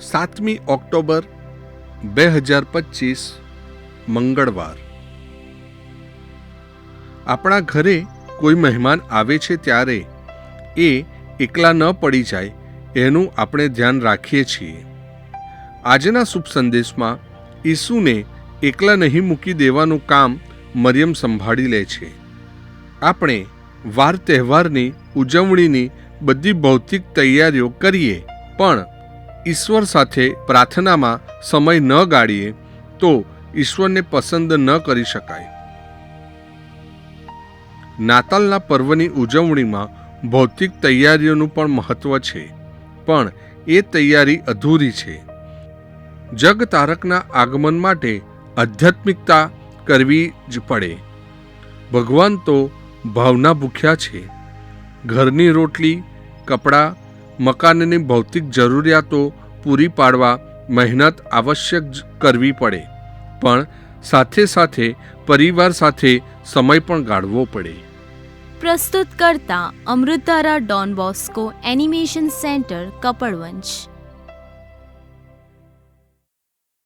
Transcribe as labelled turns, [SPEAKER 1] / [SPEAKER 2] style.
[SPEAKER 1] સાતમી ઓક્ટોબર બે હજાર પચીસ, મંગળવાર. આપણા ઘરે કોઈ મહેમાન આવે છે ત્યારે એ એકલા ન પડી જાય એનું આપણે ધ્યાન રાખીએ છીએ. આજના શુભ સંદેશમાં ઈસુને એકલા નહીં મૂકી દેવાનું કામ મરિયમ સંભાળી લે છે. આપણે વાર તહેવારની ઉજવણીની બધી ભૌતિક તૈયારીઓ કરીએ, પણ ઈશ્વર સાથે પ્રાર્થનામાં સમય ન ગાળીએ તો ઈશ્વરને પસંદ ન કરી શકાય. નાતાલના પર્વની ઉજવણીમાં ભૌતિક તૈયારીઓનું પણ મહત્વ છે, પણ એ તૈયારી અધૂરી છે. જગ તારકના આગમન માટે આધ્યાત્મિકતા કરવી જ પડે. ભગવાન તો ભાવના ભૂખ્યા છે. ઘરની રોટલી, કપડાં મકાનની ભૌતિક જરૂરિયાતો પૂરી પાડવા મહેનત આવશ્યક કરવી પડે. પણ સાથે સાથે પરિવાર સાથે સમય પણ ગાળવો પડે.
[SPEAKER 2] પ્રસ્તુત કરતા અમૃતારા Don Bosco animation centre Kapadvanj